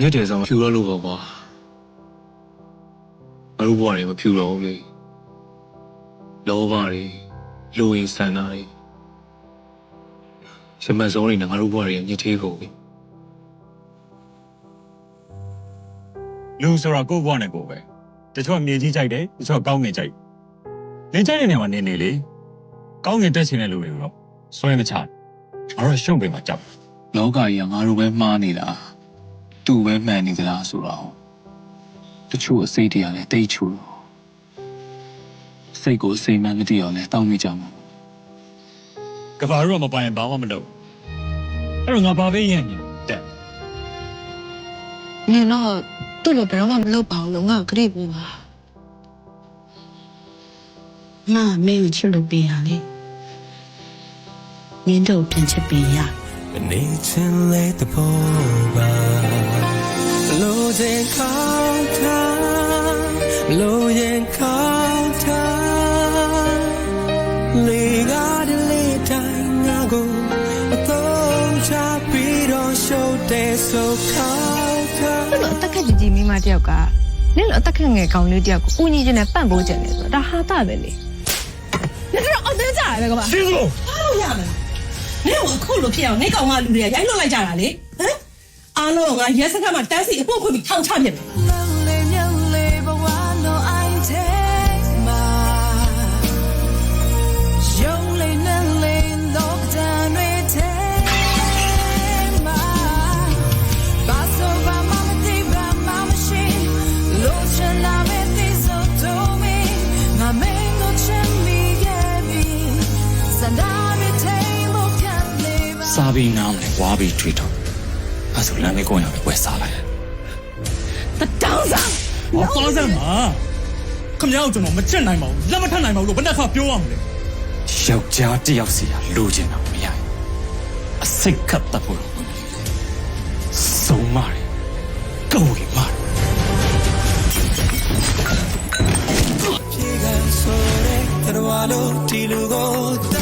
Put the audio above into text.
ညက်တယ်ဆိုမှဖြူတော့လို့ပေါ့ကွာငါတို့ဘဝတွေမဖြူတော့ဘူးလေလောဘတွေလူရင်ဆန္ဒတွေရှင်မစုံးနေငါတို့ဘဝတွေညစ်သေးကုန်ပြီလူဆိုတာကိုယ့်ဘဝနဲ့ကိုယ်ပဲတချို့ကမြေကြီးကြိုက်တယ်တချို့ကကောင်းငင်ကြိုက်နေကြိုက်တဲ့နေရာမှာနေနေလေကောင်းငင်တက်ချင်တဲ့လူတွေတော့ဆွဲမချအဲ့တော့ရှုံးပေမှာကြောက်လောကကြီးကငါတို့ပဲမှားနေတာ သူ့ပဲမှန်နေသလားဆိုတော့တချို့အစိတ်တွေကလည်းတိတ်ချူတော့စိတ်ကိုစိတ်မှန်မသိအောင်လဲတောင်းမိကြမှာကဘာတို့ကမပိုင်ရင်ဘာမှမလုပ်အဲ့တော့ငါဘာပဲရရင်တက်နင်တော့သူ့လိုဘယ်တော့မှမလုပ်ပါဘူးလို့ငါ့ကိုကြည့်ပေးပါငါမင်းကိုချစ်လို့ပေးရလေမင်းတို့ပြန်ချစ်ပေးရနေချင်လေတပေါ်ပါ လိုချင်ခေါင်းထားလိုရင်ခေါင်းထားလေကားဒီလေးတိုင်းငါကိုအတော့ချပြီးတော့ရှုပ်တဲ့ဆိုခေါင်းထားသူ့လိုအသက်ခက်ကြီးကြီးမိမတယောက်ကနင်လိုအသက်ခက်ငယ်ကောင်လေးတယောက်ကိုဦးညီချင်းနဲ့ပန့်ပိုးကြတယ်ဆိုတော့ဒါဟာတာပဲလေနင်တို့အသေးကြရတယ်ကပါရှင်းလို့လို့ရမလားနင့်ကအခုလိုဖြစ်အောင်နေကောင်မလူတွေကရိုက်လွတ်လိုက်ကြတာလေဟမ် အားလုံးကငါရဲစခန်းမှာတန်းစီအဖို့ဖွင့်ပြီးထောင်ချပြစ်မယ် Lonely, lonely, but why no I take my Lonely, lonely, lockdown, we take my Paso pa mama ti pa mama she Lotion la me ti so to me My mango chimney get me Sandami table can live စားပြီးနားမလဲဝါပြီးထွေးတော့ အဲ့ဆိုလမ်းလေးကိုရပဲဝယ်စားလိုက်တောင်းစားဟောသွားစမ်းပါခမရောက်ကျွန်တော်မချက်နိုင်ပါဘူးလက်မထနိုင်ပါဘူးလို့ဘယ်နှခါပြောရမလဲယောက်ျားတစ်ယောက်စီကလိုချင်တာမရဘူးအစိတ်ကပ်တတ်ဖို့တော့စုံမာတယ်ကောင်းကြီးမာတယ်ပြေကဆိုတဲ့တရဝါလို့ဒီလူကိုတမ်းမထားသ